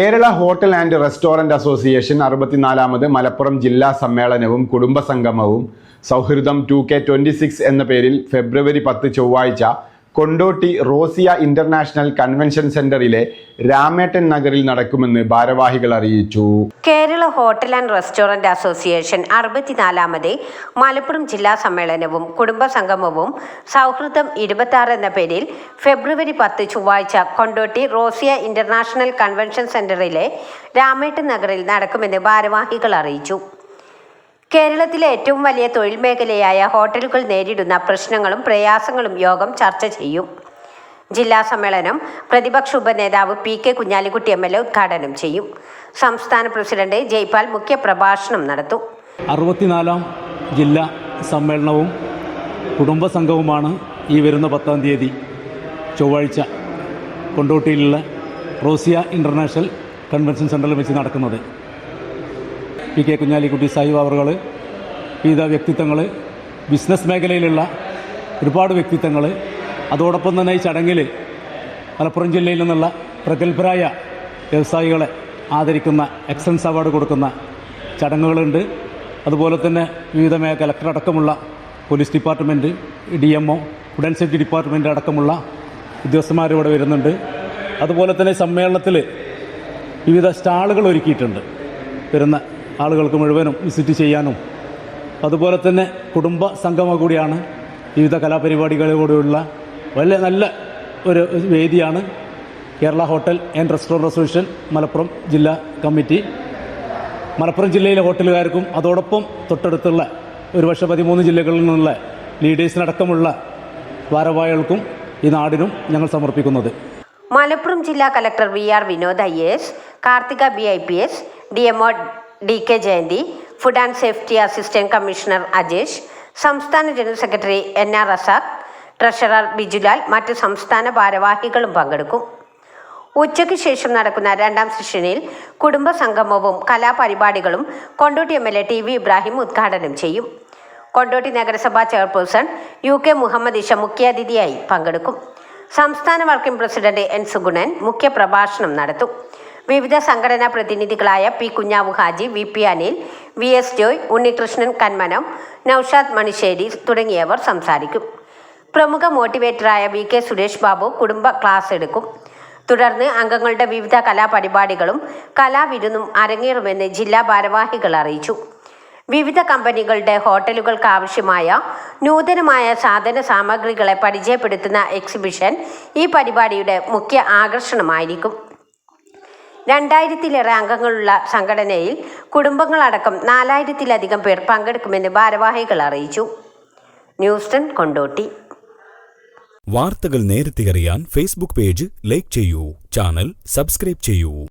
Kerala hotel and restaurant association അറുപത്തിനാലാമത് Malappuram ജില്ലാ സമ്മേളനവും കുടുംബ സംഗമവും സൗഹൃദം ടു കെ ട്വന്റി സിക്സ് എന്ന പേരിൽ ഫെബ്രുവരി പത്ത് ചൊവ്വാഴ്ച കൊണ്ടോട്ടി റോസിയ ഇന്റർനാഷണൽ കൺവെൻഷൻ സെന്ററിലെ രാമേട്ടൻ നഗറിൽ നടക്കുമെന്ന് ഭാരവാഹികൾ അറിയിച്ചു. Kerala hotel and restaurant association അറുപത്തിനാലാമത് Malappuram ജില്ലാ സമ്മേളനവും കുടുംബസംഗമവും സൗഹൃദം ഇരുപത്തി ആറ് എന്ന പേരിൽ ഫെബ്രുവരി പത്ത് ചൊവ്വാഴ്ച കൊണ്ടോട്ടി റോസിയ ഇന്റർനാഷണൽ കൺവെൻഷൻ സെന്ററിലെ രാമേട്ടൻ നഗറിൽ നടക്കുമെന്ന് ഭാരവാഹികൾ അറിയിച്ചു. കേരളത്തിലെ ഏറ്റവും വലിയ തൊഴിൽ മേഖലയായ ഹോട്ടലുകൾ നേരിടുന്ന പ്രശ്നങ്ങളും പ്രയാസങ്ങളും യോഗം ചർച്ച ചെയ്യും. ജില്ലാ സമ്മേളനം പ്രതിപക്ഷ ഉപനേതാവ് P K Kunhalikutty M L A ഉദ്ഘാടനം ചെയ്യും. സംസ്ഥാന പ്രസിഡന്റ് ജയ്പാൽ മുഖ്യപ്രഭാഷണം നടത്തും. അറുപത്തിനാലാം ജില്ലാ സമ്മേളനവും കുടുംബസംഘവുമാണ് ഈ വരുന്ന പത്താം തീയതി ചൊവ്വാഴ്ച കൊണ്ടോട്ടിയിലുള്ള റോസിയ ഇന്റർനാഷണൽ കൺവെൻഷൻ സെന്ററിൽ വെച്ച് നടക്കുന്നത്. പി കെ കുഞ്ഞാലിക്കുട്ടി സാഹിബ് അവറുകൾ വിവിധ വ്യക്തിത്വങ്ങൾ ബിസിനസ് മേഖലയിലുള്ള ഒരുപാട് വ്യക്തിത്വങ്ങൾ. അതോടൊപ്പം തന്നെ ഈ ചടങ്ങിൽ മലപ്പുറം ജില്ലയിൽ നിന്നുള്ള പ്രഗത്ഭരായ വ്യവസായികളെ ആദരിക്കുന്ന എക്സലൻസ് അവാർഡ് കൊടുക്കുന്ന ചടങ്ങുകളുണ്ട്. അതുപോലെ തന്നെ വിവിധ കലക്ടർ അടക്കമുള്ള police department D M O food and safety department അടക്കമുള്ള ഉദ്യോഗസ്ഥന്മാർ ഇവിടെ വരുന്നുണ്ട്. അതുപോലെ തന്നെ സമ്മേളനത്തിൽ വിവിധ സ്റ്റാളുകൾ ഒരുക്കിയിട്ടുണ്ട്. വരുന്ന ആളുകൾക്ക് മുഴുവനും വിസിറ്റ് ചെയ്യാനും. അതുപോലെ തന്നെ കുടുംബ സംഗമം കൂടിയാണ് വിവിധ കലാപരിപാടികളോടുള്ള വലിയ നല്ല ഒരു വേദിയാണ് Kerala hotel and restaurant association Malappuram ജില്ലാ കമ്മിറ്റി. മലപ്പുറം ജില്ലയിലെ ഹോട്ടലുകാർക്കും അതോടൊപ്പം തൊട്ടടുത്തുള്ള ഒരു പക്ഷേ പതിമൂന്ന് ജില്ലകളിൽ നിന്നുള്ള ലീഡേഴ്സിനടക്കമുള്ള ഭാരവാഹികൾക്കും ഈ നാടിനും ഞങ്ങൾ സമർപ്പിക്കുന്നത്. മലപ്പുറം ജില്ലാ collector V R Vinod I S Karthika B I P S D M O D K Jayanthi food and safety assistant commissioner Ajesh സംസ്ഥാന general secretary N R Razak treasurer Bijulal മറ്റ് സംസ്ഥാന ഭാരവാഹികളും പങ്കെടുക്കും. ഉച്ചയ്ക്ക് ശേഷം നടക്കുന്ന രണ്ടാം സെഷനിൽ കുടുംബ സംഗമവും കലാപരിപാടികളും Kondotty M L A T V Ibrahim ഉദ്ഘാടനം ചെയ്യും. കൊണ്ടോട്ടി നഗരസഭാ chairperson U K Muhammad Isha മുഖ്യാതിഥിയായി പങ്കെടുക്കും. സംസ്ഥാന വർക്കിംഗ് പ്രസിഡന്റ് എൻ സുഗുണൻ മുഖ്യപ്രഭാഷണം നടത്തും. വിവിധ സംഘടനാ പ്രതിനിധികളായ P Kunhavu Haji V P Anil V S Joy Unnikrishnan Kanmanam Noushad Manissery തുടങ്ങിയവർ സംസാരിക്കും. പ്രമുഖ മോട്ടിവേറ്ററായ വി കെ സുരേഷ് ബാബു കുടുംബ ക്ലാസ് എടുക്കും. തുടർന്ന് അംഗങ്ങളുടെ വിവിധ കലാപരിപാടികളും കലാവിരുന്നും അരങ്ങേറുമെന്ന് ജില്ലാ ഭാരവാഹികൾ അറിയിച്ചു. വിവിധ കമ്പനികളുടെ ഹോട്ടലുകൾക്ക് ആവശ്യമായ നൂതനമായ സാധന സാമഗ്രികളെ പരിചയപ്പെടുത്തുന്ന എക്സിബിഷൻ ഈ പരിപാടിയുടെ മുഖ്യ ആകർഷണമായിരിക്കും. രണ്ടായിരത്തിലേറെ അംഗങ്ങളുള്ള സംഘടനയിൽ കുടുംബങ്ങളടക്കം നാലായിരത്തിലധികം പേർ പങ്കെടുക്കുമെന്ന് ഭാരവാഹികൾ അറിയിച്ചു. ന്യൂസ്റ്റൺ കൊണ്ടോട്ടി. വാർത്തകൾ നേരത്തെ അറിയാൻ ഫേസ്ബുക്ക് പേജ് ലൈക്ക് ചെയ്യൂ ചാനൽ സബ്സ്ക്രൈബ് ചെയ്യൂ.